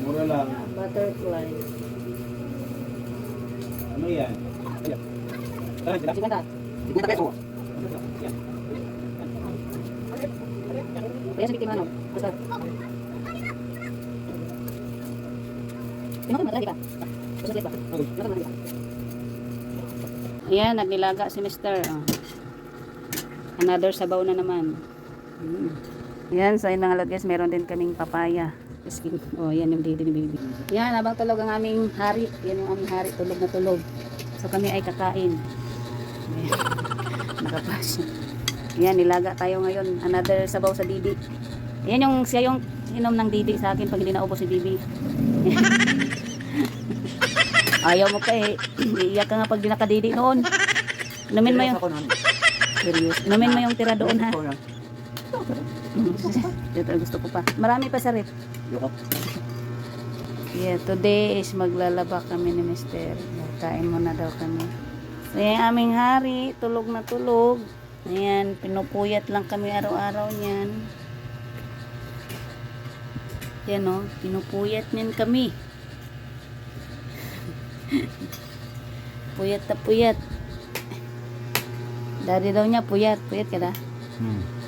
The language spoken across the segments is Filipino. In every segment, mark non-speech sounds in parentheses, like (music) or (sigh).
Mura lang. Butterfly. Ano yan? Siganda. Sigunda peso. Kaya sa biktima ano? Basta. Pinakot mo, ka. Basta ba? Pinakot mo, ka. Ayan, nagnilaga si Mr. Oh. Another sabaw na naman. Mm. Yan, sa inang halot guys, meron din kaming papaya. Skin. Oh, yan yung dito ni baby. Yan, habang tulog ang aming hari. Yan yung aming hari, tulog na tulog. So kami ay kakain. Ayan. (laughs) Nakapas. Yan, nilaga tayo ngayon. Another sabaw sa Didi. Yan yung, siya yung inom ng Didi sa akin pag hindi naubos si Bibi. (laughs) Ayaw mo pa eh. Iiyak ka nga pag di nakadidi noon. Inumin mo yung, serious. Inumin mo yung tira doon ha. Ito gusto ko pa. Marami pa sa rep. Yoko. Yeah, today is maglalaba kami ni Mister. Kain muna daw kami. So, yung aming hari, tulog na tulog. Ayan, pinupuyat lang kami araw-araw niyan. Yan o, pinupuyat niyan kami. (laughs) puyat na puyat. Daddy daw niya, puyat. Puyat ka na. Hmm.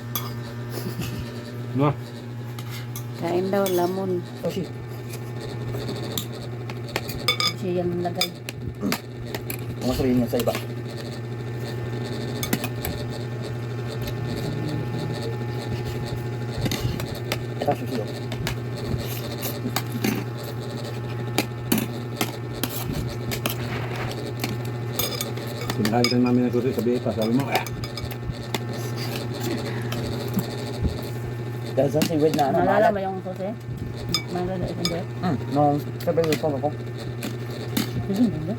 No. Kain daw, lamon. Shit. Siya yung lagay. Sabihin niya sa iba. Ito susunod. Kinakain ka namin ng susi, sabi pa, sabi mo, eh. Dahil sa seaweed na ano, Naalala maalat. mo yung sose? Naalala yung sose? Hmm, nung sabi ko ko ko. Hindi.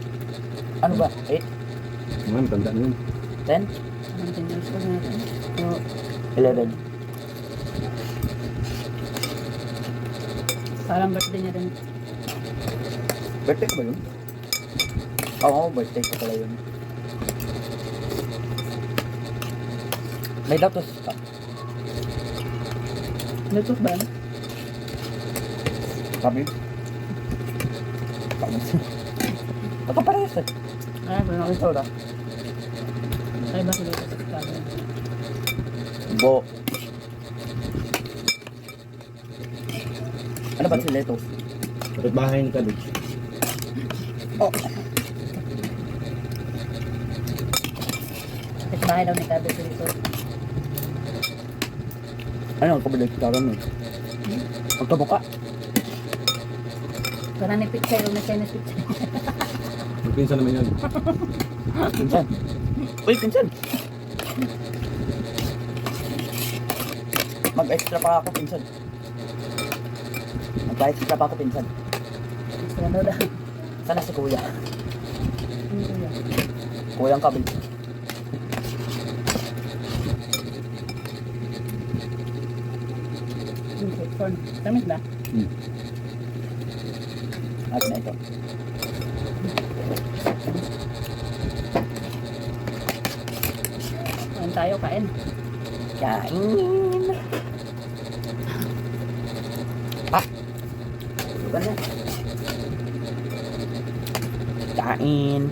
Ano ba? 8? Man, tanda na yun. 10? Anong tindas ko natin? So, 11? parang birthday niya rin. Birthday ko ba yun? Oo, birthday ko pala yun. May datos. Lutos ba? Sabi. Ako parehas eh. Ay, Ano ito na? ay ba sila sa kado? Bo. Ano ba si Letos? Kapit bahay ng cabbage. Oh. Kapit bahay daw ni Kabe dito. Ano ang kabalik ka ron eh? Pagkabuka. Para ni Pichay, yung na Chinese Pichay. Magpinsan naman yan. Pinsan. Uy, pinsan. Mag-extra pa ako, pinsan. Mag-extra pa ako, pinsan. Gusto na daw. Sana si kuya. Ano ko yan? Corn. Tamis ba? Hmm. Akin na ito. Kain tayo, kain. Kain. Ah. Diba na? Kain.